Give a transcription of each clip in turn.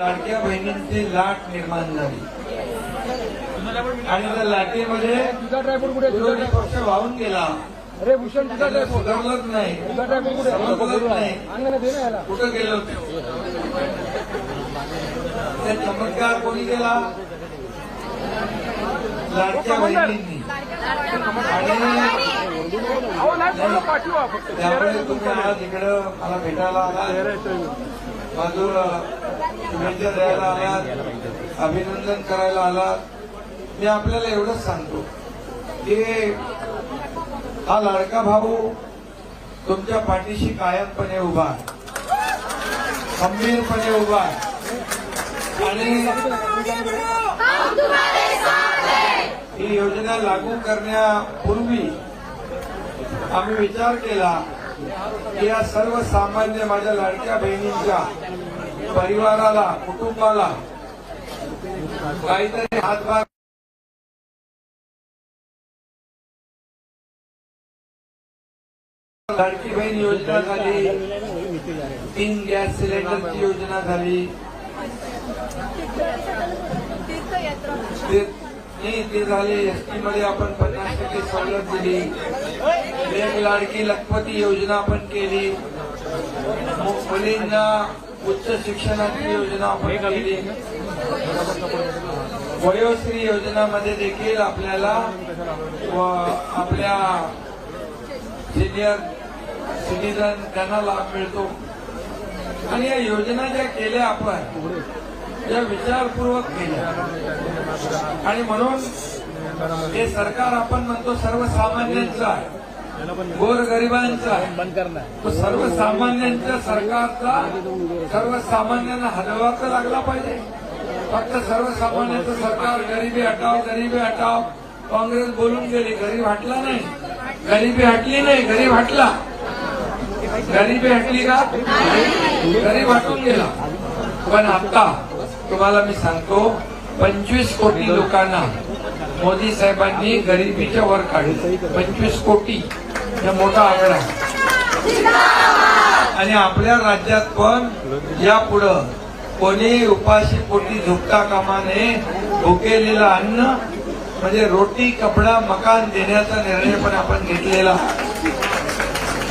लाडक्या बहिणींची लाट निर्माण झाली. आणि त्या लाटेमध्ये विरोधी पक्ष वाहून गेला. अरे भूषण तुझा सुधारलंच नाही. कुठे समजलंच नाही. अंगण दे ना याला. कुठं गेलो ते चमत्कार कोणी केला? लाडक्या बहिणींनी. त्यामुळे तुम्ही आज इकडं मला भेटायला आलात. बाजूला शुभेच्छा द्यायला आलात अभिनंदन करायला आलात मी आपल्याला एवढंच सांगतो. की हा लाडका भाऊ तुमच्या पाठीशी कायमपणे उभा आहे. खंबीरपणे उभा आहे. आणि ही योजना लागू करण्यापूर्वी आम्ही विचार केला की या सर्वसामान्य माझ्या लाडक्या बहिणींच्या परिवाराला कुटुंबाला. काहीतरी हातभार लाडकी बहीण योजना झाली. तीन गॅस सिलेंडरची योजना झाली. ती झाली. एसटी मध्ये आपण पन्नास टक्के सवलत दिली. एक लाडकी लखपती योजना आपण केली. मुलींना उच्च शिक्षणाची योजना आपण केली वयोश्री योजनामध्ये देखील आपल्याला व आपल्या सिनियर सिटीजन त्यांना लाभ मिळतो. आणि या योजना ज्या केल्या आपण या विचारपूर्वक केल्या. आणि म्हणून हे सरकार आपण म्हणतो सर्वसामान्यांचं आहे. गोरगरिबांचं तो सर्वसामान्यांच्या सरकारचा सर्वसामान्यांना हलवा तर लागला पाहिजे. फक्त सर्वसामान्यांचं सरकार गरिबी हटाव गरिबी हटाव काँग्रेस बोलून गेली गरीब हटला नाही. गरिबी हटली नाही गरीब हटला. गरिबी हटली का? गरीब हटून गेला. पण आता तुम्हाला मी सांगतो पंचवीस कोटी लोकांना मोदी साहेबांनी गरिबीच्या वर काढलं. पंचवीस कोटी. हे मोठा आकडा आहे. आणि आपल्या राज्यात पण यापुढं कोणी उपाशी पोटी झोपता कामाने भुकेलेलं अन्न म्हणजे रोटी कपडा मकान देण्याचा निर्णय पण आपण घेतलेला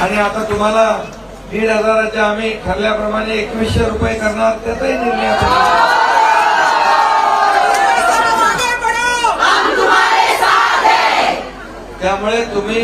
आणि आता तुम्हाला दीड हजाराच्या आम्ही ठरल्याप्रमाणे एकवीसशे रुपये करणार त्याचाही निर्णय आपण त्यामुळे तुम्ही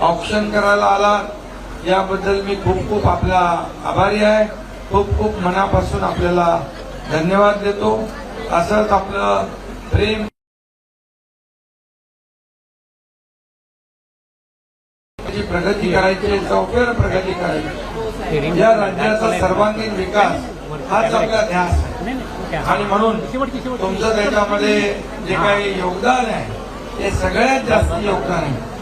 ऑप्शन करायला आलात याबद्दल मी खूप खूप आपला आभारी आहे. खूप खूप मनापासून आपल्याला धन्यवाद देतो. असंच आपलं प्रेम प्रगती करायची चौफेर प्रगती करायची. या राज्याचा सर्वांगीण विकास हाच आपला ध्यास आहे. आणि म्हणून तुमचं त्याच्यामध्ये जे काही योगदान आहे ते सगळ्यात जास्त योगदान आहे.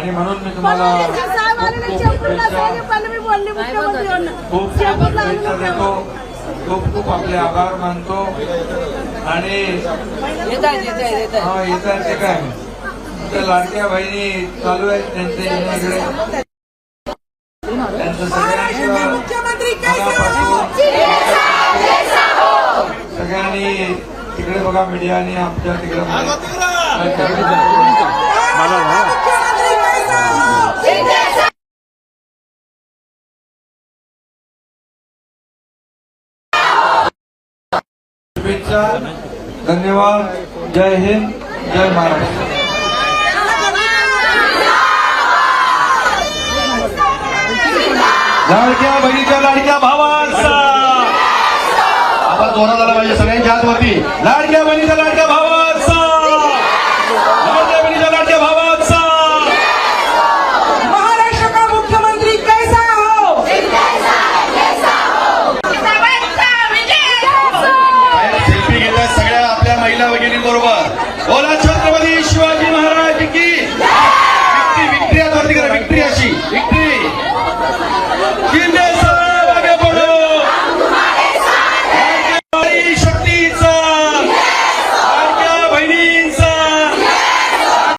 आणि म्हणून मी तुम्हाला खूप शुभेच्छा देतो. खूप खूप आपले आभार मानतो. आणि हा येत आहे ते काय त्या लाडक्या बहिणी चालू आहेत त्यांचे येण्याकडे त्यांचं मनापासून सगळ्यांनी तिकडे बघा मीडियाने आमच्या तिकडे शुभेच्छा धन्यवाद जय हिंद जय महाराष्ट्र. लाडक्या बहिणीच्या लाडक्या भावांचा. आवाज जोरात झाला पाहिजे सगळ्यांच्या हातवरती. लाडक्या बहिणीच्या लाडक्या भावा